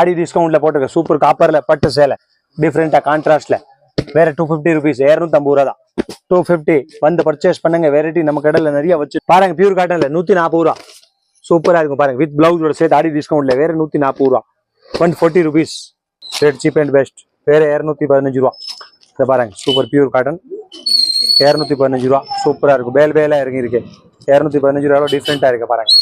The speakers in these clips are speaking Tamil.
ஆடி டிஸ்கவுண்ட்ல போட்டிருக்க சூப்பர் காப்பர்ல பட்டு சேலை. டிஃப்ரெண்டா கான்ட்ராஸ்ட்ல வேற டூ ஃபிஃப்டி ருபீஸ் இரநூத்தம்பது ரூபா தான் டூ ஃபிஃப்டி வந்து பர்ச்சேஸ் பண்ணுங்க. வெரைட்டி நம்ம கடையில நிறைய வச்சு பாருங்க பியூர் காட்டன்ல நூத்தி நாற்பது ரூபா. சூப்பரா இருக்கும் பாருங்க. வித் பிளவுஸோட சேர்த்து ஆடி டிஸ்கவுண்ட்ல வேற நூத்தி நாற்பது ரூபா. One forty rupees rate cheap and best வேற இரநூத்தி பதினஞ்சு ரூபா. இதை பாருங்க சூப்பர் பியூர் காட்டன் இரநூத்தி பதினஞ்சு ரூபா. சூப்பரா இருக்கும். பேல் பேலா இறங்கி இருக்கு இரநூத்தி பதினஞ்சு ரூபா டிஃப்ரெண்டா இருக்கு பாருங்க.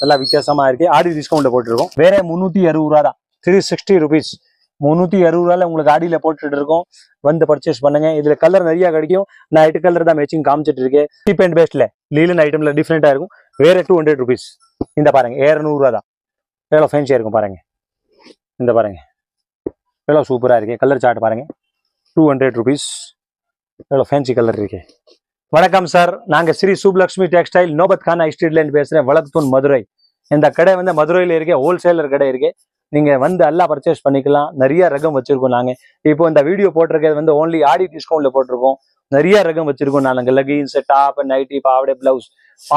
நல்லா வித்தியாசமா இருக்கு. ஆடி டிஸ்கவுண்ட்ல போட்டிருக்கோம். வேற முந்நூத்தி அறுபது ரூபா தான் த்ரீ சிக்ஸ்டி ருபீஸ் முந்நூற்றி அறுபது ரூபால உங்களுக்கு ஆடியில போட்டுட்டு இருக்கோம். வந்து பர்ச்சேஸ் பண்ணுங்க. இதில் கலர் நிறைய கிடைக்கும். நான் எட்டு கலர் தான் மேட்சிங் காமிச்சிட்டு இருக்கேன். சீப் அண்ட் பெஸ்ட்ல லீலன் ஐட்டமில் டிஃப்ரெண்ட்டாக இருக்கும். வேற டூ ஹண்ட்ரட் ருபீஸ் இந்த பாருங்க இரநூறு தான். எவ்வளோ ஃபேன்சியாக இருக்கும் பாருங்க. இந்த பாருங்க. எவ்வளோ சூப்பரா இருக்கு. கலர் சார்ட் பாருங்க. டூ ஹண்ட்ரட் ருபீஸ் எவ்வளோ ஃபேன்சி கலர் இருக்கு. வணக்கம் சார் நாங்கள் ஸ்ரீ சுப்லக்ஷ்மி டெக்ஸ்டைல் நோபத் கானா ஸ்ட்ரீட்ல பேசுகிறேன் பேசுறேன். வளர்த்தூன் மதுரை. இந்த கடை வந்து மதுரையில இருக்கு ஹோல்சேலர் கடை இருக்கு. நீங்கள் வந்து எல்லாம் பர்ச்சேஸ் பண்ணிக்கலாம். நிறைய ரகம் வச்சுருக்கோம் நாங்கள் இப்போ இந்த வீடியோ போட்டிருக்கிறது வந்து ஓன்லி ஆடி டிஸ்கவுண்ட்டில் போட்டிருக்கோம். நிறைய ரகம் வச்சிருக்கோம் நாங்கள் லெகின்ஸ் டாப் நைட்டி பாவடை பிளவுஸ்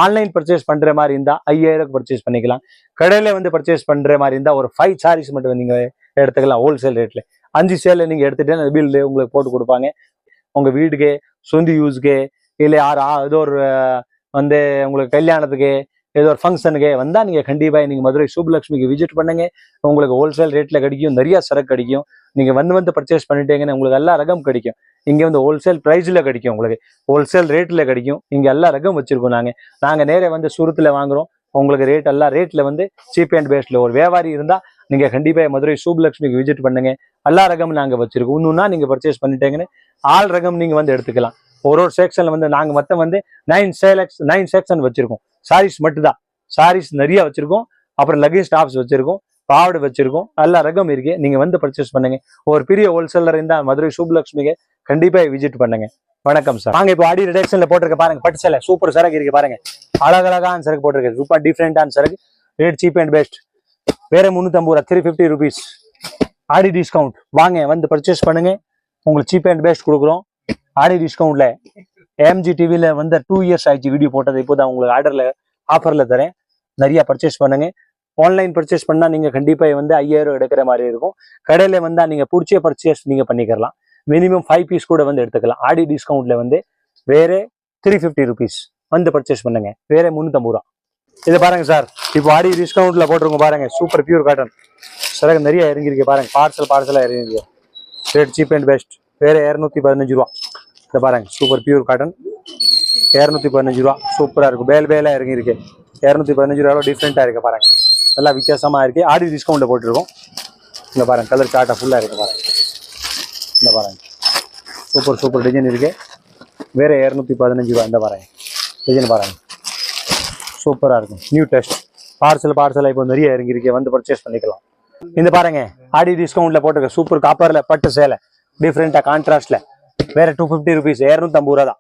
ஆன்லைன் பர்ச்சேஸ் பண்ற மாதிரி இருந்தா ஐயாயிரம் பர்ச்சேஸ் பண்ணிக்கலாம். கடையில வந்து பர்ச்சேஸ் பண்ற மாதிரி இருந்தா ஒரு ஃபைவ் சாரீஸ் மட்டும் நீங்க எடுத்துக்கலாம் ஹோல்சேல் ரேட்ல அஞ்சு சேல நீங்க எடுத்துட்டு அந்த பில்லு உங்களுக்கு போட்டு கொடுப்பாங்க. உங்க வீட்டுக்கு சொந்தி யூஸ்க்கு இல்லை யார் ஏதோ ஒரு வந்து உங்களுக்கு கல்யாணத்துக்கு ஏதோ ஒரு ஃபங்க்ஷனுக்கு வந்தால் நீங்கள் கண்டிப்பாக நீங்கள் மதுரை சுப்லக்ஷ்மிக்கு விசிட் பண்ணுங்க. உங்களுக்கு ஹோல்சேல் ரேட்டில் கிடைக்கும். நிறையா சரக்கு கிடைக்கும். நீங்கள் வந்து வந்து பர்ச்சேஸ் பண்ணிட்டீங்கன்னா உங்களுக்கு எல்லா ரகம் கிடைக்கும். இங்கே வந்து ஹோல்சேல் ப்ரைஸில் கிடைக்கும் உங்களுக்கு. ஹோல்சேல் ரேட்டில் கிடைக்கும். இங்கே எல்லா ரகம் வச்சுருக்கோம் நாங்கள் நாங்கள் நேரே வந்து சுருத்தில் வாங்குறோம். உங்களுக்கு ரேட் எல்லா ரேட்டில் வந்து சீப் அண்ட் பேஸ்டில் ஒரு வியாபாரி இருந்தால் நீங்கள் கண்டிப்பாக மதுரை சூப்லக்ஷ்மிக்கு விசிட் பண்ணுங்க. எல்லா ரகம் நாங்கள் வச்சுருக்கோம். இன்னும்னா நீங்கள் பர்ச்சேஸ் பண்ணிட்டீங்கன்னு ஆள் ரகம் நீங்கள் வந்து எடுத்துக்கலாம். ஒரு ஒரு செக்ஷன்ல வந்து நாங்க மொத்தம் வந்து நைன் சேலக்ஸ் நைன் செக்ஷன் வச்சிருக்கோம். சாரீஸ் மட்டும்தான். சாரீஸ் நிறைய வச்சிருக்கோம். அப்புறம் லக்கேஜ் டாப்ஸ் வச்சிருக்கோம். பாவடு வச்சிருக்கோம். எல்லா ரகம் இருக்கு. நீங்க வந்து பர்ச்சேஸ் பண்ணுங்க. ஒரு பெரிய ஹோல்சேலர் இருந்தால் மதுரை சுப்லக்ஷ்மிக்கு கண்டிப்பா விசிட் பண்ணுங்க. வணக்கம் சார் நாங்கள் இப்போ ஆடி ரிடக்ஷன்ல போட்டிருக்க பாருங்க. பட்டு சேலை. சூப்பர் சரக்கு இருக்கு பாருங்க. அழகழகான சரக்கு போட்டிருக்கு. சூப்பர் டிஃப்ரெண்டான சரக்கு. ரேட் சீப் அண்ட் பெஸ்ட் வேற முந்நூற்றம்பது ரூபா. Three fifty rupees Aadi discount வாங்க வந்து பர்ச்சேஸ் பண்ணுங்க. உங்களுக்கு சீப் அண்ட் பெஸ்ட் கொடுக்குறோம். ஆடி டிஸ்கவுண்ட்ல ஏஎம்ஜி டிவியில வந்து டூ இயர்ஸ் ஆயிடுச்சு வீடியோ போட்டது. இப்போதான் உங்களுக்கு ஆர்டர்ல ஆஃபர்ல தரேன். நிறைய பர்ச்சேஸ் பண்ணுங்க. ஆன்லைன் பர்ச்சேஸ் பண்ணா நீங்க கண்டிப்பா வந்து ஐயாயிரம் எடுக்கிற மாதிரி இருக்கும். கடையில வந்தா நீங்க பிடிச்ச பர்ச்சேஸ் நீங்க பண்ணிக்கலாம். மினிமம் ஃபைவ் பீஸ் கூட வந்து எடுத்துக்கலாம். ஆடி டிஸ்கவுண்ட்ல வந்து வேற த்ரீ ஃபிஃப்டி ருபீஸ் வந்து பர்ச்சேஸ் பண்ணுங்க. வேற முந்நூற்றம்பது ரூபா. இதை பாருங்க சார் இப்போ ஆடி டிஸ்கவுண்ட்ல போட்டிருக்கோம் பாருங்க. சூப்பர் பியூர் காட்டன் சிறகு நிறைய இறங்கிருக்கு பாருங்க. பார்சல் பார்சலா இறங்கிருக்கு ரேட் சீப் அண்ட் பெஸ்ட் வேற இரநூத்தி பதினஞ்சு ரூபா. இதை பாருங்க சூப்பர் பியூர் காட்டன் இரநூத்தி பதினஞ்சு ரூபா. சூப்பராக இருக்கும் பேல் பேலாக இறங்கி இருக்கு இரநூத்தி பதினஞ்சு ரூபா டிஃப்ரெண்ட்டாக இருக்கு பாருங்க. நல்லா வித்தியாசமாக இருக்குது ஆடி டிஸ்கவுண்ட்டில் போட்டிருக்கோம். இந்த பாருங்க கலர் காட்டை ஃபுல்லாக இருக்குது பாருங்க. இந்த பாருங்க. சூப்பர் சூப்பர் டிசைன் இருக்குது வேறு இரநூத்தி பதினஞ்சு ரூபா. இந்த பாருங்க. டிசைன் பாருங்க. சூப்பராக இருக்கும் நியூ டெஸ்ட் பார்சல் பார்சல் இப்போ நிறைய இறங்கியிருக்கு. வந்து பர்ச்சேஸ் பண்ணிக்கலாம். இந்த பாருங்க ஆடி டிஸ்கவுண்ட்டில் போட்டிருக்க சூப்பர் காப்பரில் பட்டு சேலை. டிஃப்ரெண்ட்டாக கான்ட்ராஸ்ட்டில் வேற டூ ஃபிஃப்டி ருபீஸ் இரநூத்தம்பது ரூபா தான்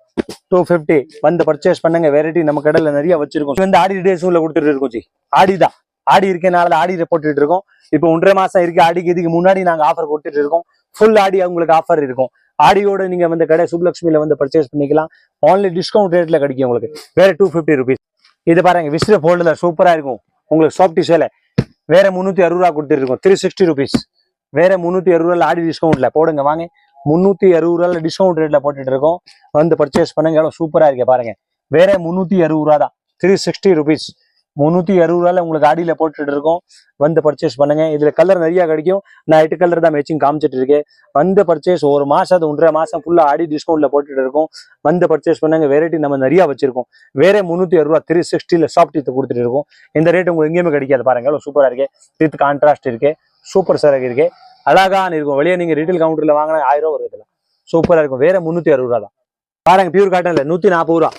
டூ ஃபிஃப்டி வந்து பர்ச்சேஸ் பண்ணுங்க. வெரைட்டி நம்ம கடையில நிறைய வச்சிருக்கோம். வந்து ஆடி டேஸும் கொடுத்துட்டு இருக்கோம் ஜி. ஆடி தான் ஆடி இருக்கனால ஆடி போட்டுட்டு இருக்கோம். இப்போ ஒன்றரை மாசம் இருக்கு ஆடிக்கு இதுக்கு முன்னாடி நாங்க ஆஃபர் கொடுத்துட்டு இருக்கோம். ஃபுல் ஆடி உங்களுக்கு ஆஃபர் இருக்கும். ஆடியோட நீங்க வந்து கடை சுப்லக்ஷ்மியில வந்து பர்ச்சேஸ் பண்ணிக்கலாம். ஆன்லைன் டிஸ்கவுண்ட் ரேட்ல கிடைக்கும் உங்களுக்கு. வேற டூ ஃபிஃப்டி ருபீஸ் இது பாருங்க விசிற ஃபோல்டுல சூப்பரா இருக்கும். உங்களுக்கு சாஃப்டி சேலை வேற முந்நூத்தி அறுபது ரூபா கொடுத்துருக்கோம் த்ரீ சிக்ஸ்டி ருபீஸ் வேற முந்நூத்தி அறுபது ரூபாய் ஆடி டிஸ்கவுண்ட்ல போடுங்க வாங்க. முந்நூற்றி அறுபது ரூபாயில் டிஸ்கவுண்ட் ரேட்ல போட்டுட்டு இருக்கோம் வந்து பர்ச்சேஸ் பண்ணுங்க. எவ்வளோ சூப்பரா இருக்கு பாருங்க. வேற முந்நூத்தி அறுபது ரூபா தான். த்ரீ சிக்ஸ்டி ருபீஸ் முந்நூத்தி அறுபது ரூபாயில் உங்களுக்கு ஆடியில போட்டுட்டு இருக்கோம் வந்து பர்ச்சேஸ் பண்ணுங்க. இதுல கலர் நிறைய கிடைக்கும். நான் எட்டு கலர் தான் மேட்சிங் காமிச்சிட்டு இருக்கேன் வந்து பர்ச்சேஸ் ஒரு மாசம் அது ஒன்றரை மாசம் ஃபுல்லா ஆடி டிஸ்கவுண்ட்ல போட்டுட்டு இருக்கோம் வந்து பர்ச்சேஸ் பண்ணுங்க. வெரைட்டி நம்ம நிறைய வச்சிருக்கோம். வேற முந்நூத்தி அறுபது ரூபா த்ரீ சிக்ஸ்டியில் சாஃப்ட் இது கொடுத்துட்டு இருக்கோம் இந்த ரேட் உங்களுக்கு எங்கேயுமே கிடைக்காது பாருங்க. எவ்வளோ சூப்பராக இருக்கு. வித் கான்ட்ராஸ்ட் இருக்கு. சூப்பர் சரக்கு இருக்கு. அழகான இருக்கும் வெளியே நீங்க ரீட்டைல் கவுண்டரில் வாங்கினா ஆயிரம் ரூபா வருது சூப்பராக இருக்கும். வேற முந்நூற்றி அறுபது ரூபா தான். பாருங்க பியூர் காட்டன்ல நூத்தி நாற்பது ரூபா.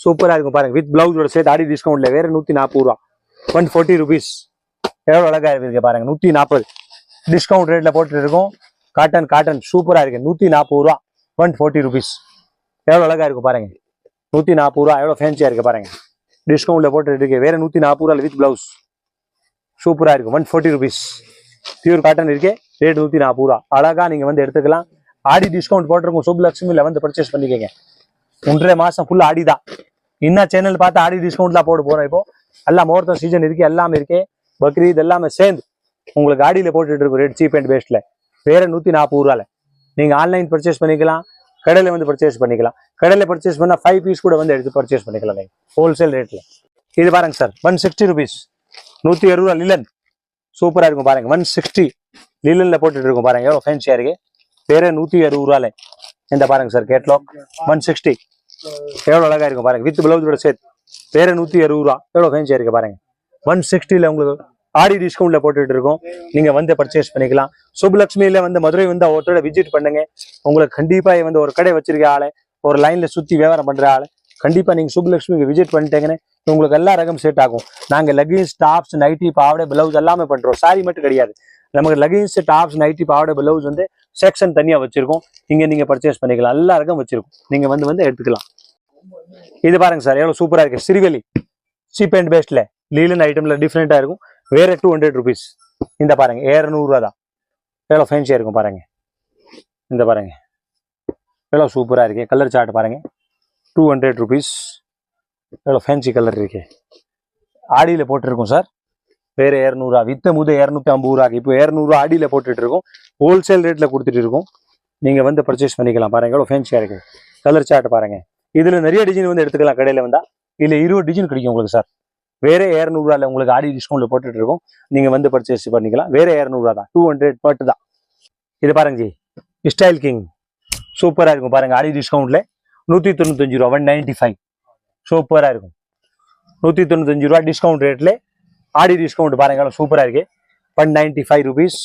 சூப்பராக இருக்கும் பாருங்க. வித் பிளவுஸோட சேர்த்து ஆடி டிஸ்கவுண்ட்ல வேற நூத்தி நாற்பது ரூபா. ஒன் ஃபோர்ட்டி ருபீஸ் எவ்வளோ அழகா இருக்குது பாருங்க. நூத்தி நாற்பது டிஸ்கவுண்ட் ரேட்ல போட்டுட்டு இருக்கோம். காட்டன் காட்டன் சூப்பரா இருக்குது நூத்தி நாற்பது ரூபா. ஒன் ஃபோர்ட்டி ருபீஸ் எவ்வளோ அழகா இருக்கும் பாருங்க. நூத்தி நாற்பது ரூபா. எவ்வளோ ஃபேன்சியா இருக்குது பாருங்க. டிஸ்கவுண்ட்ல போட்டுட்டு இருக்கு வேற நூத்தி நாற்பது ரூபா வித் பிளவுஸ் சூப்பரா இருக்கும் one forty rupees pure cotton இருக்கு ரேட் நூத்தி நாற்பது ரூபா. அழகா நீங்க வந்து எடுத்துக்கலாம். ஆடி டிஸ்கவுண்ட் போட்டிருக்கோம் சுப்லட்சுமியில வந்து பர்ச்சேஸ் பண்ணிக்கங்க. ஒன்றரை மாசம் ஃபுல் ஆடி தான் இன்னும் சேனல் பார்த்து ஆடி டிஸ்கவுண்ட்லாம் போட போறோம் இப்போ. எல்லாம் முகூர்த்தம் சீசன் இருக்கு எல்லாமே இருக்கு. பக்ரீத் எல்லாமே சேர்ந்து உங்களுக்கு ஆடியில போட்டுட்டு இருக்கும் ரேட் சீப் அண்ட் பெஸ்ட்ல வேற நூத்தி நாற்பது ரூபால. நீங்க ஆன்லைன் பர்ச்சேஸ் பண்ணிக்கலாம். கடையில வந்து பர்ச்சேஸ் பண்ணிக்கலாம். கடையில பர்ச்சேஸ் பண்ணா ஃபைவ் பீஸ் கூட வந்து எடுத்து பர்ச்சேஸ் பண்ணிக்கலாம். ஹோல்சேல் ரேட்ல இது பாருங்க சார் ஒன் சிக்ஸ்டி ருபீஸ் நூத்தி அறுபது ரூபா லிலன் சூப்பரா இருக்கும் பாருங்க. ஒன் சிக்ஸ்டி லீலனில் போட்டுட்டு இருக்கும் பாருங்க. எவ்வளவு ஃபேன்சியாக இருக்குது பேரே நூத்தி அறுபது ரூபால. இந்த பாருங்க சார் கேட்லாக் ஒன் சிக்ஸ்டி எவ்வளவு அழகா இருக்கும் பாருங்க. வித் பிளவுஸோட சேர்த்து பேரே நூத்தி அறுபது ரூபா. எவ்வளவு ஃபேன்சியாக இருக்குது பாருங்க. ஒன் சிக்ஸ்டியில் உங்களுக்கு ஆடி டிஸ்கவுண்ட்ல போட்டுட்டு இருக்கோம். நீங்க வந்து பர்ச்சேஸ் பண்ணிக்கலாம். சுப்லக்ஷ்மியில வந்து மதுரை வந்து ஒருத்தரோட விசிட் பண்ணுங்க. உங்களுக்கு கண்டிப்பா வந்து ஒரு கடை வச்சிருக்க ஆளு. ஒரு லைன்ல சுத்தி வியாபாரம் பண்ற ஆளு. கண்டிப்பாக நீங்கள் சுப்லக்ஷ்மிக்கு விசிட் பண்ணிட்டீங்கன்னு உங்களுக்கு எல்லா ரகம் செட் ஆகும். நாங்கள் லெகின்ஸ் டாப்ஸ் நைட்டி பாவாடை பிளவுஸ் எல்லாமே பண்ணுறோம் சாரி மட்டும் கிடையாது. நமக்கு லெகின்ஸ் டாப்ஸ் நைட்டி பாவடை பிளவுஸ் வந்து செக்ஷன் தனியாக வச்சுருக்கோம். இங்கே நீங்கள் பர்ச்சேஸ் பண்ணிக்கலாம். எல்லா ரகம் வச்சுருக்கோம். நீங்கள் வந்து வந்து எடுத்துக்கலாம். இது பாருங்க சார் எவ்வளோ சூப்பராக இருக்கு. சிறுவெளி சீப் அண்ட் பெஸ்ட்டில் லீலன் ஐட்டமில் டிஃப்ரெண்ட்டாக இருக்கும். வேறு டூ ஹண்ட்ரட் ருபீஸ் இந்த பாருங்க ஏறநூறுவா தான். எவ்வளோ ஃபேன்சியாக இருக்கும் பாருங்க. இந்த பாருங்க. எவ்வளோ சூப்பராக இருக்குது கலர் சார்ட் பாருங்கள் டூ ஹண்ட்ரட் ருபீஸ் எவ்வளோ ஃபேன்சி கலர் இருக்கு. ஆடியில் போட்டிருக்கோம் சார். வேறு இரநூறுவா வித்த முத இரநூத்தி ஐம்பது ரூபா இப்போ இரநூறுவா ஆடியில் போட்டுட்டு இருக்கோம் ஹோல்சேல் ரேட்டில் கொடுத்துட்டு இருக்கோம் நீங்கள் வந்து பர்ச்சேஸ் பண்ணிக்கலாம் பாருங்க. எவ்வளோ ஃபேன்சியாக இருக்குது கலர் சார்ட் பாருங்கள் இதில் நிறைய டிசைன் வந்து எடுத்துக்கலாம் கடையில் வந்தால் இதில் இருபது டிசைன் கிடைக்கும் உங்களுக்கு சார். வேறு இரநூறுவால உங்களுக்கு ஆடி டிஸ்கவுண்ட்டில் போட்டுட்டு இருக்கோம் நீங்கள் வந்து பர்ச்சேஸ் பண்ணிக்கலாம். வேறு இரநூறுவா தான். டூ ஹண்ட்ரட் பட்டு தான். இது பாருங்க ஜி. ஸ்டைல் கிங் சூப்பராக இருக்கும் பாருங்கள் ஆடி டிஸ்கவுண்ட்டில் நூற்றி தொண்ணூத்தஞ்சு ரூபா ஒன் நைன்டி ஃபைவ் சூப்பராக இருக்கும். நூற்றி தொண்ணூத்தஞ்சு ரூபா டிஸ்கவுண்ட் ரேட்டில் ஆடி டிஸ்கவுண்ட் பாருங்கள் சூப்பராக இருக்குது ஒன் நைன்டி ஃபைவ் ருபீஸ்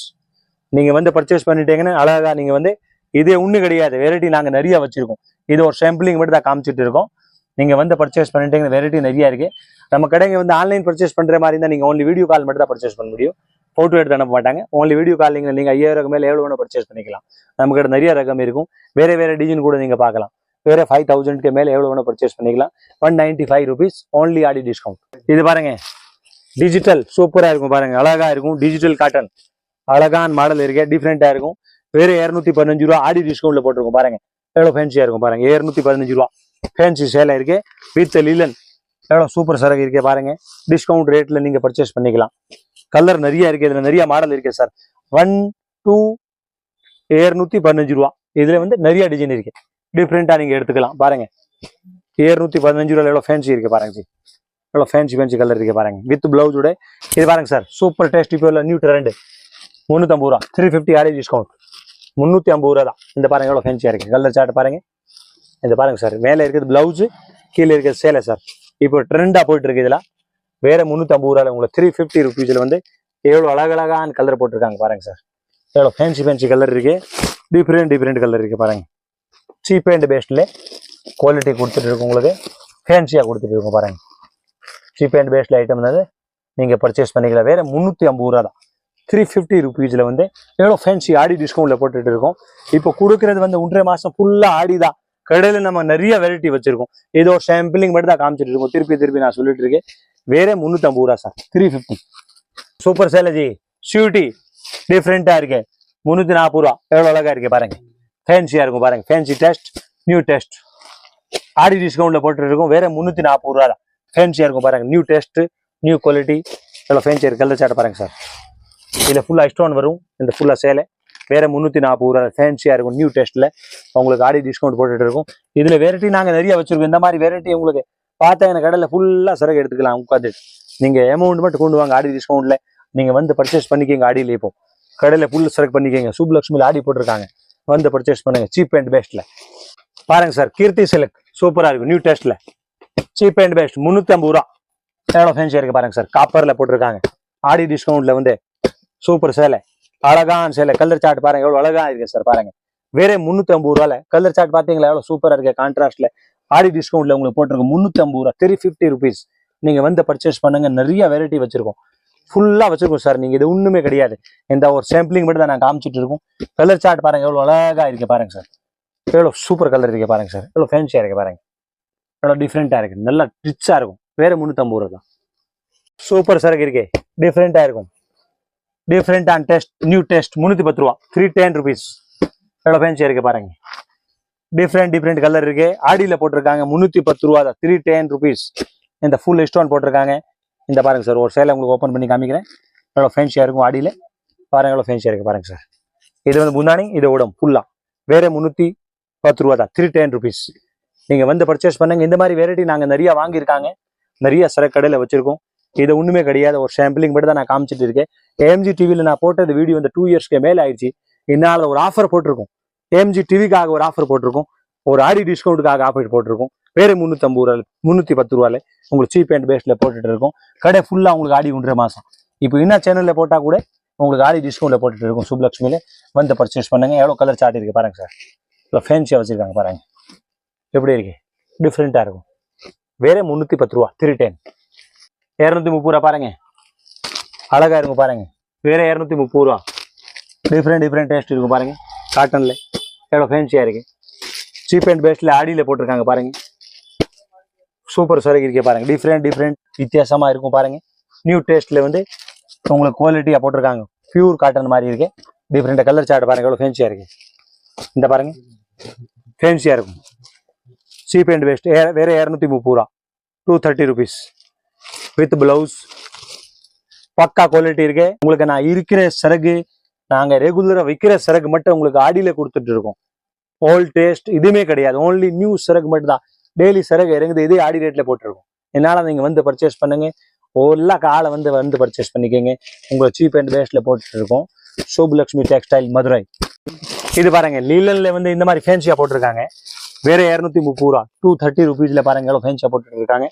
நீங்கள் வந்து பர்ச்சேஸ் பண்ணிட்டீங்கன்னா அழகாக நீங்கள் வந்து இதே ஒன்றும் கிடையாது. வெரைட்டி நாங்கள் நிறையா வச்சுருக்கோம். இது ஒரு சாம்பிளிங் மட்டும் தான் காமிச்சிட்டு இருக்கோம். நீங்கள் வந்து பர்ச்சேஸ் பண்ணிட்டீங்கன்னா வெரைட்டி நிறையா இருக்குது நம்ம கடைங்க வந்து ஆன்லைன் பர்ச்சேஸ் பண்ணுற மாதிரி இருந்தால் நீங்கள் ஓன்லி வீடியோ கால் மட்டும் தான் பர்ச்சேஸ் பண்ண முடியும். ஃபோட்டோ எடுத்து அனுப்ப மாட்டாங்க. ஓன்லி வீடியோ கால் நீங்கள் நீங்கள் ஐயாயிரம் மேலே எவ்வளோ வேணும் பர்ச்சேஸ் பண்ணிக்கலாம். நம்ம நிறைய ரகம் இருக்கும். வேறு வேறு டிசைன் கூட நீங்கள் பார்க்கலாம். வேற ஃபைவ் தௌசண்ட்க்கு மேல எவ்வளவு வேணும் பர்ச்சேஸ் பண்ணிக்கலாம். One ninety five rupees only Aadi discount இது பாருங்க. டிஜிட்டல் சூப்பரா இருக்கும் பாருங்க. அழகா இருக்கும். டிஜிட்டல் காட்டன் அழகான மாடல் இருக்கு. டிஃப்ரெண்டா இருக்கும். வேற இருநூத்தி பதினஞ்சு ரூபா ஆடி டிஸ்கவுண்ட்ல போட்டிருக்கும் பாருங்க. எவ்வளவு ஃபேன்சியா இருக்கும் பாருங்க. இருநூத்தி பதினஞ்சு ரூபா. ஃபேன்சி சேலை இருக்கு. வித் லீலன் எவ்வளோ சூப்பர் சரக்கு இருக்கே பாருங்க. டிஸ்கவுண்ட் ரேட்ல நீங்க பர்ச்சேஸ் பண்ணிக்கலாம். கலர் நிறைய இருக்கு. இதுல நிறைய மாடல் இருக்கு சார் ஒன் டூ ஏழ்நூத்தி பதினஞ்சு ரூபா. இதுல வந்து நிறைய டிசைன் இருக்கு. டிஃப்ரெண்ட்டாக நீங்கள் எடுத்துக்கலாம். பாருங்க. இரநூத்தி பதினஞ்சு ரூபாயில் எவ்வளோ ஃபேன்சி இருக்கு பாருங்க ஜி. எவ்வளோ ஃபேன்சி ஃபேன்சி கலர் இருக்கு பாருங்க. வித் பிளவுஸோட இது பாருங்க சார் சூப்பர் டேஸ்ட் இப்போ நியூ ட்ரெண்டு முந்நூற்றம்பது ரூபா. த்ரீ ஃபிஃப்டி ஆரேஜ் டிஸ்கவுண்ட் முந்நூற்றி ஐம்பது ரூபா தான் இந்த பாருங்க எவ்வளோ ஃபேன்சியாக இருக்கு. கலர் சார்ட் பாருங்க. இந்த பாருங்க சார் மேலே இருக்கிறது ப்ளவுஸு கீழே இருக்கிறது சேலை சார் இப்போ ட்ரெண்டாக போயிட்டு இருக்கு வேறு முந்நூற்றம்பது ரூபாயில் உங்களுக்கு த்ரீ ஃபிஃப்டி ருபீஸில் வந்து எவ்வளோ அழகழகான கலர் போட்டிருக்காங்க பாருங்க சார் எவ்வளோ ஃபேன்சி ஃபேன்சி கலர் இருக்குது டிஃப்ரெண்ட் டிஃப்ரெண்ட் கலர் இருக்கு பாருங்க. சீப் அண்ட் பெஸ்ட்ல குவாலிட்டி கொடுத்துட்டு இருக்கு உங்களுக்கு. ஃபேன்சியாக கொடுத்துட்டு இருக்கும் பாருங்கள் சீப் அண்ட் பெஸ்ட்டில் ஐட்டம் வந்து நீங்கள் பர்ச்சேஸ் பண்ணிக்கலாம். வேறு முந்நூற்றி ஐம்பது ரூபா தான். த்ரீ ஃபிஃப்டி ருபீஸில் வந்து எவ்வளோ ஃபேன்சி ஆடி டிஸ்கவுண்ட்டில் போட்டுட்டு இருக்கோம் இப்போ கொடுக்கறது வந்து ஒன்றரை மாதம் ஃபுல்லாக ஆடி தான். கடையில் நம்ம நிறைய வெரைட்டி வச்சுருக்கோம். ஏதோ சாம்பிளிங் மட்டும் தான் காமிச்சிட்டு இருக்கோம் திருப்பி திருப்பி நான் சொல்லிட்டு இருக்கேன் வேற முந்நூற்றம்பது ரூபா சார். த்ரீ ஃபிஃப்டி சூப்பர் சேலஜி ஷூட்டி டிஃப்ரெண்ட்டாக இருக்கு முந்நூற்றி நாற்பது ரூபா. எவ்வளோ அழகா இருக்கு பாருங்கள் ஃபேன்சியாக இருக்கும் பாருங்கள் ஃபேன்சி டெஸ்ட் நியூ டெஸ்ட் ஆடி டிஸ்கவுண்ட்டில் போட்டுருக்கும். வேறு முந்நூற்றி நாற்பது ரூபா தான் ஃபேன்சியாக இருக்கும் பாருங்கள் நியூ டெஸ்ட்டு நியூ குவாலிட்டி இதில் ஃபேன்சி இருக்கு. கலர் சாட்டை பாருங்கள் சார். இதில் ஃபுல்லாக ஸ்டோன் வரும். இந்த ஃபுல்லாக சேலை. வேறு முந்நூற்றி நாற்பது ரூபா ஃபேன்சியாக இருக்கும். நியூ டெஸ்ட்டில் உங்களுக்கு ஆடி டிஸ்கவுண்ட் போட்டுட்டு இருக்கும். இதில் வெரைட்டி நாங்கள் நிறைய வச்சுருக்கோம். இந்த மாதிரி வெரைட்டி உங்களுக்கு பார்த்தா எனக்கு கடையில் ஃபுல்லாக சிறகு எடுத்துக்கலாம். உட்காந்து. நீங்கள் அமௌண்ட் மட்டும் கொண்டு வாங்க. ஆடி டிஸ்கவுண்ட்டில் நீங்கள் வந்து பர்ச்சேஸ் பண்ணிக்கிங்க. ஆடியில் இப்போ. கடையில் ஃபுல் செலக்ட் பண்ணிக்கோங்க. சுப்லக்ஷ்மியில் ஆடி போட்டிருக்காங்க. வந்து பர்ச்சேஸ் பண்ணுங்க. சீப் அண்ட் பெஸ்ட்ல பாருங்க சார் கீர்த்தி சிலக் சூப்பரா இருக்கும் நியூ டெஸ்ட்ல சீப் அண்ட் பெஸ்ட் முன்னூத்தி ஐம்பது ரூபா. எவ்வளோ இருக்கு பாருங்க சார் காப்பர்ல போட்டிருக்காங்க. ஆடி டிஸ்கவுண்ட்ல வந்து சூப்பர் சேலை அழகான சேலை கலர் சாட் பாருங்க எவ்வளவு அழகா இருக்கு சார் பாருங்க. வேற முன்னூத்தி ஐம்பது ரூபால கலர் சாட் பாத்தீங்களா எவ்வளவு சூப்பரா இருக்கு கான்ட்ராஸ்ட்ல ஆடி டிஸ்கவுண்ட்ல உங்களுக்கு போட்டிருக்க முன்னூத்தி ஐம்பது ரூபா. த்ரீ ஃபிஃப்டி ருபீஸ் நீங்க வந்து பர்ச்சேஸ் பண்ணுங்க. நிறைய வெரைட்டி வச்சிருக்கோம். ஃபுல்லாக வச்சிருக்கோம் சார் நீங்க இது ஒன்றுமே கிடையாது. இந்த ஒரு சாம்பிளிங் மட்டும் தான் நான் காமிச்சிட்டு இருக்கோம். கலர் சார்ட் பாருங்கள் எவ்வளோ அழகாக இருக்கு பாருங்க சார் எவ்வளோ சூப்பர் கலர் இருக்கு பாருங்க சார் எவ்வளோ ஃபேன்சியாக இருக்கு பாருங்க. எவ்வளோ டிஃப்ரெண்ட்டாக இருக்குது நல்லா ரிச்சாக இருக்கும். வேற முந்நூற்றம்பது ரூபா தான். சூப்பர் சரக்கு இருக்கே டிஃப்ரெண்ட்டாக இருக்கும். Different and taste new taste முந்நூற்றி பத்து ரூபா த்ரீ டென் ருபீஸ் எவ்வளோ ஃபேன்சியாக இருக்குது பாருங்கள் டிஃப்ரெண்ட் டிஃப்ரெண்ட் கலர் இருக்குது ஆடியில் போட்டிருக்காங்க. முந்நூற்றி பத்து ரூபா தான். த்ரீ டென் ருபீஸ் இந்த ஃபுல் ஸ்டோன் போட்டிருக்காங்க. இந்த பாருங்க சார் ஒரு சேலை உங்களுக்கு ஓப்பன் பண்ணி காமிக்கிறேன். எவ்வளோ ஃபேன்சியாக இருக்கும் ஆடியில். பாருங்க எவ்வளோ ஃபேன்சியாக இருக்கு பாருங்க சார். இது வந்து முந்தானி இதை விடும் ஃபுல்லாக வேற முந்நூற்றி பத்து ரூபா தான் த்ரீ டென் ருபீஸ் நீங்கள் வந்து பர்ச்சேஸ் பண்ணுங்க. இந்த மாதிரி வெரைட்டி நாங்கள் நிறையா வாங்கியிருக்காங்க. நிறைய சரக்கு கடையில் இதை இது ஒன்றுமே கிடையாது. ஒரு சாம்பிளிங் மட்டும் தான் நான் காமிச்சிட்டு இருக்கேன். ஏஎம்ஜி டிவியில் நான் போட்டது வீடியோ வந்து டூ இயர்ஸ்க்கு மேலே ஆயிடுச்சு. இதனால ஒரு ஆஃபர் போட்டிருக்கோம். ஏஎம்ஜி டிவிக்காக ஒரு ஆஃபர் போட்டிருக்கோம். ஒரு ஆடி டிஸ்கவுண்ட்டுக்காக ஆஃபர் போட்டிருக்கோம். வேறு முந்நூற்றம்பது ரூபாய் முந்நூற்றி பத்து ரூபாயில் உங்களுக்கு சீப் அண்ட் பேஸ்ட்டில் போட்டுட்டு இருக்கோம். கடை ஃபுல்லாக உங்களுக்கு ஆடி ஒன்றரை மாதம் இப்போ என்ன சேனலில் போட்டால் கூட உங்களுக்கு ஆடி டிஸ்கவுண்ட்டில் போட்டுட்டு இருக்கும். சுப்லக்ஷ்மியில் வந்து பர்ச்சேஸ் பண்ணுங்க. எவ்வளோ கலர் சாட் இருக்குது பாருங்க சார் இல்லை ஃபேன்சியாக வச்சுருக்காங்க பாருங்க. எப்படி இருக்கு? டிஃப்ரெண்ட்டாக இருக்கும். வேறே முந்நூற்றி பத்து ரூபா த்ரீ டென் இரநூத்தி முப்பது ரூபா பாருங்க. அழகாக இருக்கும் பாருங்க. வேறு இரநூத்தி முப்பது ரூபா. டிஃப்ரெண்ட் டிஃப்ரெண்ட் டேஸ்ட் இருக்கும் பாருங்கள் காட்டனில் எவ்வளோ ஃபேன்சியாக இருக்குது சீப் அண்ட் பேஸ்டில் ஆடியில் போட்டிருக்காங்க பாருங்க. சூப்பர் சரக்கு இருக்கே பாருங்க. டிஃப்ரெண்ட் டிஃப்ரெண்ட் வித்தியாசமாக இருக்கும் பாருங்க. நியூ டேஸ்ட்ல வந்து உங்களுக்கு குவாலிட்டியாக போட்டிருக்காங்க. பியூர் காட்டன் மாதிரி இருக்கு. டிஃப்ரெண்ட் கலர் சார்ட் பாருங்க எவ்வளோ ஃபேன்சியாக இருக்கு. இந்த பாருங்க. ஃபேன்சியாக இருக்கும். சீப் அண்ட் பெஸ்ட் வேற இரநூத்தி முப்பது ரூபா. Two thirty rupees with blouse பக்கா குவாலிட்டி இருக்கு. உங்களுக்கு நான் இருக்கிற சரகு நாங்கள் ரெகுலராக விற்கிற சரகு மட்டும் உங்களுக்கு ஆடியில் கொடுத்துட்டு இருக்கோம். ஓல்ட் டேஸ்ட் இதுவுமே கிடையாது. ஓன்லி நியூ சிறகு மட்டும் தான் டெய்லி சிறகு இறங்குது இதே ஆடி ரேட்டில் போட்டிருக்கோம். என்னால் நீங்கள் வந்து பர்ச்சேஸ் பண்ணுங்க. எல்லா காலை வந்து வந்து பர்ச்சேஸ் பண்ணிக்கோங்க. உங்களை சீப் அண்ட் பேஸ்டில் போட்டுட்டு இருக்கோம் சோபுலக்ஷ்மி டெக்ஸ்டைல் மதுரை இது பாருங்க லீலனில் வந்து இந்த மாதிரி ஃபேன்சியாக போட்டிருக்காங்க. வேற இரநூத்தி முப்பது ரூபா. டூ தேர்ட்டி ருபீஸ்ல பாருங்க எவ்வளோ ஃபேன்சியாக போட்டுட்டு இருக்காங்க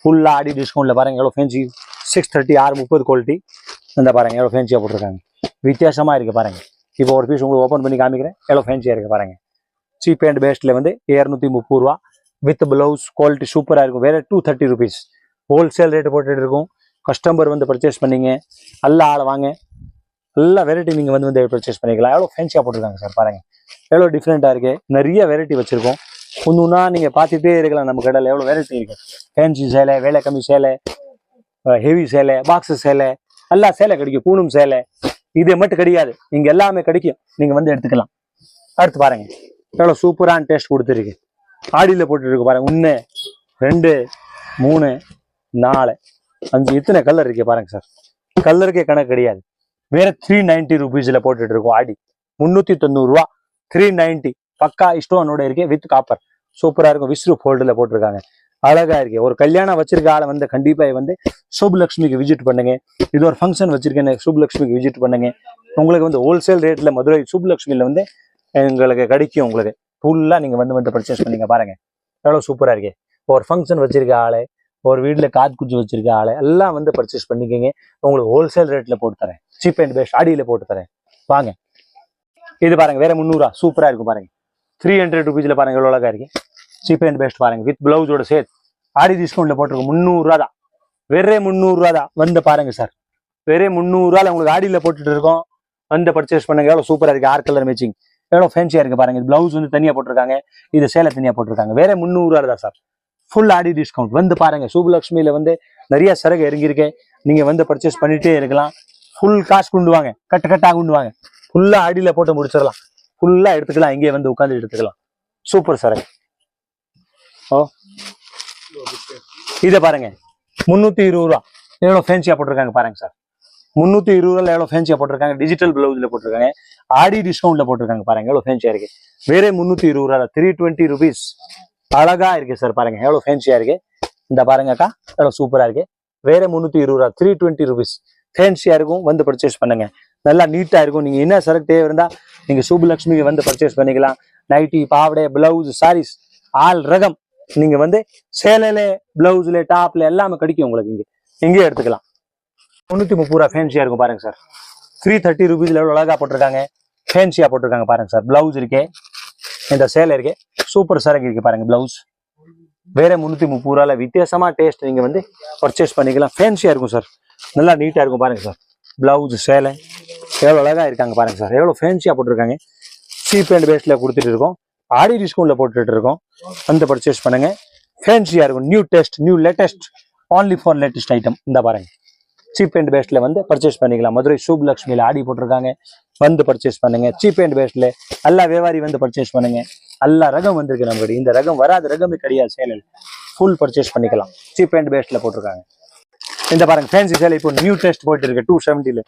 ஃபுல்லாக ஆடி டிஸ்கவுண்ட்ல பாருங்க எவ்வளோ ஃபேன்சி சிக்ஸ் தேர்ட்டி ஆறு முப்பது குவாலிட்டி இந்த பாருங்க எவ்வளோ ஃபேன்சியாக போட்டிருக்காங்க. வித்தியாசமாக இருக்கு பாருங்க. இப்போ ஒரு பீஸ் உங்களுக்கு ஓப்பன் பண்ணி காமிக்கிறேன். எவ்வளோ ஃபேன்சியாக இருக்குது பாருங்க. சீப் அண்ட் பேஸ்ட்ல வந்து இரநூத்தி முப்பது ரூபா வித் பிளவுஸ் குவாலிட்டி சூப்பராக இருக்கும். வேற two thirty rupees wholesale rate போட்டுட்டு இருக்கும். கஸ்டமர் வந்து பர்ச்சேஸ் பண்ணீங்க. நல்ல ஆளை வாங்க. எல்லா வெரைட்டி நீங்கள் வந்து வந்து பர்ச்சேஸ் பண்ணிக்கலாம். எவ்வளோ ஃபேன்சியாக போட்டிருக்காங்க சார் பாருங்க. எவ்வளோ டிஃப்ரெண்ட்டாக இருக்கு. நிறைய வெரைட்டி வச்சிருக்கோம். ஒன்று ஒன்றா நீங்கள் பார்த்துட்டே இருக்கலாம் நம்ம கடையில். எவ்வளோ வெரைட்டி இருக்கு. ஃபேன்சி சேலை வேலை கம்மி சேலை ஹெவி சேலை பாக்ஸ் சேலை எல்லா சேலை கிடைக்கும். பூணும் சேலை. இது மட்டும் கிடையாது. இங்கே எல்லாமே கிடைக்கும். நீங்கள் வந்து எடுத்துக்கலாம். அடுத்து பாருங்கள் எவ்வளோ சூப்பரான டேஸ்ட் கொடுத்துருக்கு. ஆடியில் போட்டுருக்கு பாருங்க. ஒன்று ரெண்டு மூணு நாலு. அஞ்சு இத்தனை கலர் இருக்கு பாருங்க சார் கலருக்கே கணக்கு கிடையாது. வேற த்ரீ நைன்டி ருபீஸில் போட்டுட்டு இருக்கோம் ஆடி. முந்நூற்றி தொண்ணூறு ரூபா. த்ரீ நைன்டி பக்கா இஷ்டோனோட இருக்கேன் வித் காப்பர் சூப்பரா இருக்கும். விஸ்ரு ஃபோல்டுல போட்டிருக்காங்க. அழகா இருக்கு. ஒரு கல்யாணம் வச்சிருக்க ஆளை வந்து கண்டிப்பா வந்து சுப்லக்ஷ்மிக்கு விசிட் பண்ணுங்க. இது ஒரு ஃபங்க்ஷன் வச்சிருக்கேன் சுப்லக்ஷ்மிக்கு விசிட் பண்ணுங்க. உங்களுக்கு வந்து ஹோல்சேல் ரேட்ல மதுரை சுப்லக்ஷ்மியில வந்து எங்களுக்கு கிடைக்கும் உங்களுக்கு. ஃபுல்லாக நீங்கள் வந்து வந்து பர்ச்சேஸ் பண்ணீங்க பாருங்க. எவ்வளோ சூப்பராக இருக்கு. ஒரு ஃபங்க்ஷன் வச்சுருக்க ஆள் ஒரு வீட்டில் காத்து குஞ்சு வச்சுருக்க ஆளு எல்லாம் வந்து பர்ச்சேஸ் பண்ணிக்கோங்க. உங்களுக்கு ஹோல்சேல் ரேட்டில் போட்டு தரேன். சீப் அண்ட் பெஸ்ட் அடியில் போட்டு தரேன். வாங்க. இது பாருங்க வேறு முந்நூறுரூவா சூப்பராக இருக்கும் பாருங்க. த்ரீ ஹண்ட்ரட் ருபீஸ்ல பாருங்க எவ்வளோ அழகா இருக்கு. சீப் அண்ட் பெஸ்ட் பாருங்க. வித் ப்ளவுஸோட சேர்த்து. ஆடி டிஸ்கவுண்ட்டில் போட்டிருக்கோம் முந்நூறுரூவா தான். வெறே முந்நூறுரூவா தான். வந்து பாருங்க சார் வெறே முந்நூறுரூவால உங்களுக்கு ஆடியில் போட்டுட்டு இருக்கோம். வந்து பர்ச்சேஸ் பண்ணுங்கள் எவ்வளோ சூப்பராக இருக்குது ஆர் கலர் மேட்சிங் எவ்வளோ ஃபேன்சியா இருக்கு இது ப்ளவுஸ் வந்து தனியாக போட்டிருக்காங்க. இது சேலை தனியாக போட்டிருக்காங்க. வேற முந்நூறுரூவா தான் சார். ஃபுல் ஆடி டிஸ்கவுண்ட் வந்து பாருங்கள் சூபலக்ஷ்மியில் வந்து நிறைய சரகு இறங்கியிருக்கேன் நீங்கள் வந்து பர்ச்சேஸ் பண்ணிகிட்டே இருக்கலாம். ஃபுல் காசு கொண்டு வாங்க கட்டு கட்டாக கொண்டு வாங்க ஃபுல்லாக அடியில் போட்டு முடிச்சிடலாம். ஃபுல்லாக எடுத்துக்கலாம். இங்கே வந்து உட்காந்து எடுத்துக்கலாம். சூப்பர் சரகு. ஓ. இதை பாருங்க. முந்நூற்றி இருபது ரூபா. எவ்வளோ ஃபேன்சியாக போட்டிருக்காங்க பாருங்க சார். முந்நூற்றி இருபது ரூபாய் எவ்வளோ ஃபேன்சியாக போட்டிருக்காங்க? டிஜிட்டல் ப்ளவுஸில் போட்டிருக்காங்க. ஆடி டிஸ்கவுண்ட்டில் போட்டிருக்காங்க பாருங்க. எவ்வளோ ஃபேன்சியாக இருக்கு? வேறே முந்நூற்றி இருபது ரூபா த்ரீ டுவெண்ட்டி ருபீஸ் அழகா இருக்கு சார் பாருங்க. எவ்வளோ ஃபேன்சியாக இருக்குது இந்த பாருங்க அக்கா. சூப்பராக இருக்குது இருக்கு. வேற முந்நூற்றி இருபது ரூபா த்ரீ டுவெண்ட்டி ருபீஸ் ஃபேன்சியாக இருக்கும் வந்து பர்ச்சேஸ் பண்ணுங்க. நல்லா நீட்டாக இருக்கும். நீங்கள் என்ன சரக்கு தேவை இருந்தால் நீங்கள் சுபலட்சுமிக்கு வந்து பர்ச்சேஸ் பண்ணிக்கலாம். நைட்டி பாவடை பிளவுஸ் சாரீஸ் ஆல் ரகம். நீங்கள் வந்து சேலையில பிளவுஸில் டாப்ல எல்லாமே கிடைக்கும் உங்களுக்கு இங்கே. இங்கேயே எடுத்துக்கலாம். முந்நூத்தி முப்பது ரூபா ஃபேன்சியாக இருக்கும் பாருங்க சார் த்ரீ தேர்ட்டி ருபீஸ்ல எவ்வளோ அழகா போட்டிருக்காங்க. ஃபேன்சியா போட்டிருக்காங்க பாருங்க சார் ப்ளவுஸ் இருக்கே. இந்த சேலை இருக்கே. சூப்பர் சரக்கு இருக்கு பாருங்க ப்ளவுஸ் வேற முந்நூத்தி முப்பது ரூபாவில் வித்தியாசமா டேஸ்ட் நீங்கள் வந்து பர்ச்சேஸ் பண்ணிக்கலாம். ஃபேன்சியா இருக்கும் சார் நல்லா நீட்டாக இருக்கும் பாருங்க சார் ப்ளவுஸ் சேலை. எவ்வளவு அழகா இருக்காங்க பாருங்க சார் எவ்வளவு ஃபேன்சியாக போட்டிருக்காங்க. சீப் அண்ட் பேஸ்ட்ல கொடுத்துட்டு இருக்கோம். ஆடி டிஸ்கவுண்ட்டில் போட்டுட்டு இருக்கோம். வந்து பர்ச்சேஸ் பண்ணுங்க. ஃபேன்சியாக இருக்கும். New taste new latest only for latest item இந்த பாருங்க. சீப் அண்ட் பேஸ்ட்ல வந்து பர்ச்சேஸ் பண்ணிக்கலாம். மதுரை சூப் லக்ஷ்மியில ஆடி போட்டிருக்காங்க. வந்து பர்ச்சேஸ் பண்ணுங்க. சீப் அண்ட் பேஸ்ட்ல எல்லா வியாபாரி வந்து பர்ச்சேஸ் பண்ணுங்க. எல்லா ரகம் வந்திருக்கு நம்மளுக்கு இந்த ரகம் வராத ரகமே கிடையாது சேனல். ஃபுல் பர்ச்சேஸ் பண்ணிக்கலாம். சீப் அண்ட் பேஸ்ட்ல போட்டிருக்காங்க. இந்த பாருங்க ஃபேன்சி சேலை இப்போ நியூ டெஸ்ட் போயிட்டு இருக்கு டூ செவன்ட்டியில்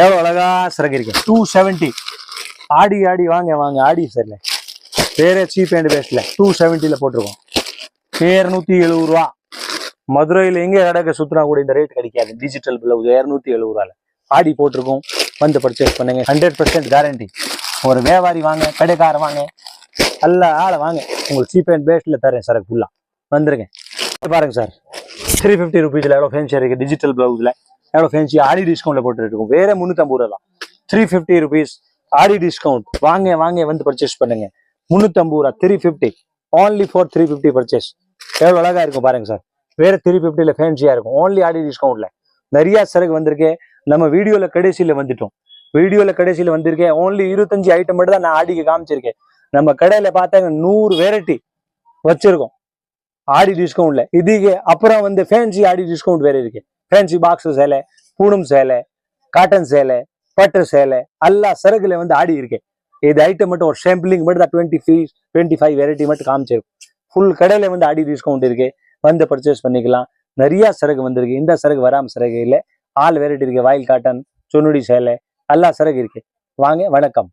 எவ்வளோ அழகா சிறகு இருக்கு டூ செவன்ட்டி ஆடி ஆடி வாங்க வாங்க. ஆடி சரில வேற சீப் அண்ட் பெஸ்ட்ல டூ செவன்ட்டியில் போட்டிருக்கோம். இரநூத்தி எழுபது ரூபா. மதுரையில் எங்கே கடைக்கு சுற்றினா கூட இந்த ரேட் கிடைக்காது. டிஜிட்டல் பிளவுஸ் இரநூத்தி எழுபது ரூபால ஆடி போட்டிருக்கோம். வந்து பர்ச்சேஸ் பண்ணுங்க. ஹண்ட்ரட் பர்சன்ட் கேரண்டி ஒரு வியாபாரி வாங்க கடைக்கார வாங்க நல்ல ஆளை வாங்க. உங்களுக்கு சீப் அண்ட் பேஸ்டில் தரேன் சார் ஃபுல்லாக வந்துருங்க. பாருங்க சார் த்ரீ ஃபிஃப்டி ருபீஸில் எவ்வளோ ஃபேன்சியாக இருக்குது டிஜிட்டல் பிளவுஸில் எவ்வளோ ஃபேன்சி ஆடி டிஸ்கவுண்ட்டில் போட்டுருக்கோம் இருக்கும். வேற முந்நூற்றம்பது ரூபா three fifty rupees Aadi discount வாங்க வாங்க வந்து பர்ச்சேஸ் பண்ணுங்க. முந்நூற்றம்பது ரூபா three fifty only for three fifty purchase எவ்வளோ அழகா இருக்கும் பாருங்க சார் வேற த்ரீ ஃபிஃப்டியில் ஃபேன்சியா இருக்கும். ஓன்லி ஆடி டிஸ்கவுண்ட்ல நிறைய சரக்கு வந்திருக்கு. நம்ம வீடியோல கடைசியில் வந்துட்டோம். வீடியோல கடைசியில் வந்திருக்கேன் ஓன்லி இருபத்தஞ்சு ஐட்டம் மட்டும் தான் நான் ஆடிக்கு காமிச்சிருக்கேன். நம்ம கடையில பார்த்தாங்க நூறு வெரைட்டி வச்சிருக்கோம். ஆடி டிஸ்கவுண்ட்ல இதுக்கு அப்புறம் வந்து ஃபேன்சி ஆடி டிஸ்கவுண்ட் வேற இருக்கு. ஃபேன்சி பாக்ஸ் சேலை பூனம் சேலை காட்டன் சேலை பட்டு சேலை எல்லா சரகுல வந்து ஆடி இருக்கு இது ஐட்டம் மட்டும் ஒரு சாம்பிளிங் மட்டும் தான் twenty pieces twenty five variety மட்டும் காமிச்சிருக்கும். ஃபுல் கடையில வந்து ஆடி டிஸ்கவுண்ட் இருக்கு. வந்து பர்ச்சேஸ் பண்ணிக்கலாம். நிறைய சரகு வந்திருக்கு. இந்த சரகு வராம சரகு இல்லை. ஆல் வெரைட்டி இருக்கு. வாயில் காட்டன் சுன்னுடி சேலை எல்லா சரகு இருக்கு. வாங்க வணக்கம்.